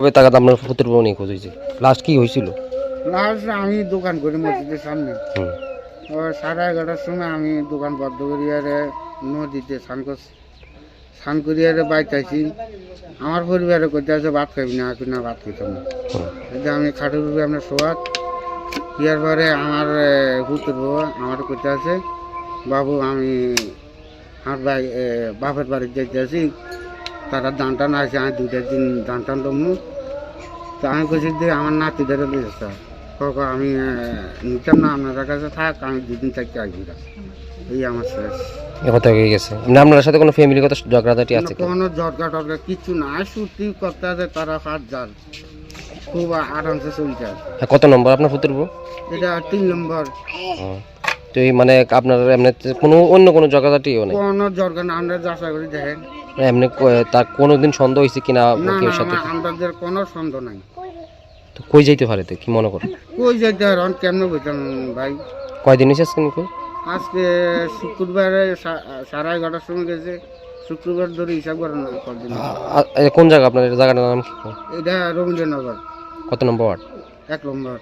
কবে তাকাত আপনার পুত্র বউ নিয়ে খোঁজ হয়েছে লাস্ট কি হয়েছিল? লাস্ট আমি দোকান করি মসজিদের সামনে। হুম। সাড়ে এগারোটার সময় আমি দোকান বদ্ধ করিয়ারে নদীতে স্নান করছি স্নান করিয়ারে বাইতাইছি। আমার পরিবারে করতে আছে ভাত খাবি না কি না ভাত খাইতাম না। এটা আমি খাটের উপরে আপনার শোয়াত ইয়ার পরে আমার পুত্র বউ আমার করতে আছে বাবু আমি আমার ভাই বাপের বাড়িতে যাইতে আছি। তারা দান টান আছে আমি দুইটা দিন দান টান দমু তো আমি কইছি যে আমার নাতিদের কক আমি নিতাম না আপনার কাছে থাক আমি দুদিন থাকতে আসবি। না। এই আমার শেষ। কথা হয়ে গেছে। মানে আপনার সাথে কোনো ফ্যামিলিগত ঝগড়াঝাটি আছে কোনো কিছু না সত্যি করতে আছে তারা হাত যার খুব আরামসে হ্যাঁ, কত নম্বর আপনার পুত্র এটা তিন নম্বর। ও। তো এই মানে আপনার এমনি কোনো অন্য কোনো ঝগড়াঝাটিও নেই? কোনো না আমরা যাচা করে দেখেন। এমনি তার কোনোদিন সন্দেহ হয়েছে কিনা না কেউ সাথে? আমাদের কোনো সন্দেহ নাই। তো কই যাইতে পারে তো কি মনে করেন? কই যাইতে হরন কেমন বলতাম ভাই? কয়দিন হয়েছে আজকে কই আজকে শুক্রবারে সাড়ে এগারোটার সময় গেছে। শুক্রবার ধরে হিসাব করেন কোন জায়গা আপনার? জায়গাটার নাম কি? এটা রবীন্দ্রনগর। কত নম্বর ওয়ার্ড? এক নম্বর।